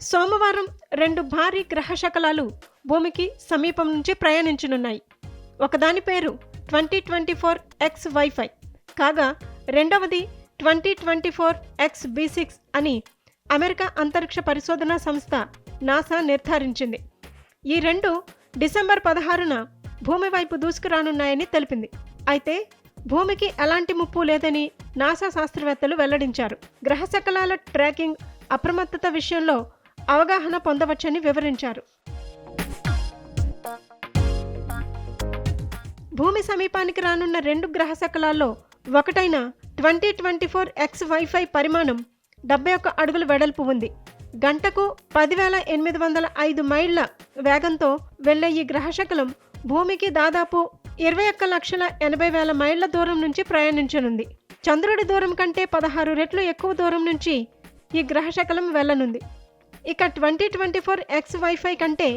సోమవారం రెండు భారీ గ్రహ శకలాలు భూమికి సమీపం నుంచి ప్రయాణించనున్నాయి. ఒకదాని పేరు twenty twenty four X Y five కాగా రెండవది twenty twenty four X B six అని అమెరికా అంతరిక్ష పరిశోధన సంస్థ నాసా నిర్ధారించింది. ఈ రెండు డిసెంబర్ పదహారున భూమి వైపు దూసుకురానున్నాయని తెలిపింది. అయితే భూమికి ఎలాంటి ముప్పు లేదని నాసా శాస్త్రవేత్తలు వెల్లడించారు. గ్రహ శకలాల ట్రాకింగ్ అప్రమత్తత విషయంలో అవగాహన పొందవచ్చని వివరించారు. భూమి సమీపానికి రానున్న రెండు గ్రహ శకలాల్లో ఒకటైన twenty twenty four X Y five పరిమాణం డెబ్బై ఒక్క అడుగుల వెడల్పు ఉంది. గంటకు పదివేల ఎనిమిది వందల ఐదు మైళ్ళ వేగంతో వెళ్ళే ఈ గ్రహశకలం భూమికి దాదాపు ఇరవై ఒక్క లక్షల ఎనభై వేల మైళ్ళ దూరం నుంచి ప్రయాణించనుంది. చంద్రుడి దూరం కంటే పదహారు రెట్లు ఎక్కువ దూరం నుంచి ఈ గ్రహశకలం వెళ్ళనుంది. ఇక twenty twenty four X Y five కంటే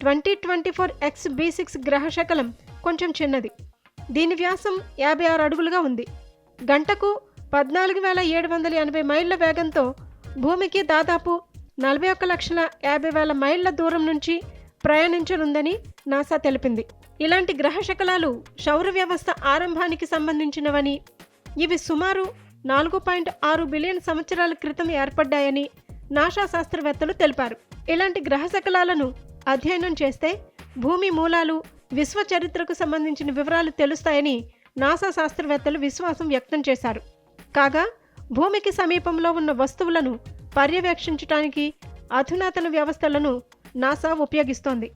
twenty twenty four X B six గ్రహశకలం కొంచెం చిన్నది. దీని వ్యాసం యాభై ఆరు అడుగులుగా ఉంది. గంటకు పద్నాలుగు వేల ఏడు వందల ఎనభై మైళ్ళ వేగంతో భూమికి దాదాపు నలభై ఒక్క లక్షల యాభై వేల మైళ్ళ దూరం నుంచి ప్రయాణించనుందని నాసా తెలిపింది. ఇలాంటి గ్రహ శకలాలు సౌర వ్యవస్థ ఆరంభానికి సంబంధించినవని ఇవి సుమారు నాలుగు పాయింట్ ఆరు బిలియన్ సంవత్సరాల క్రితం ఏర్పడ్డాయని నాసా శాస్త్రవేత్తలు తెలిపారు. ఇలాంటి గ్రహ శకలాలను అధ్యయనం చేస్తే భూమి మూలాలు విశ్వ చరిత్రకు సంబంధించిన వివరాలు తెలుస్తాయని నాసా శాస్త్రవేత్తలు విశ్వాసం వ్యక్తం చేశారు. కాగా భూమికి సమీపంలో ఉన్న వస్తువులను పర్యవేక్షించడానికి అధునాతన వ్యవస్థలను నాసా ఉపయోగిస్తోంది.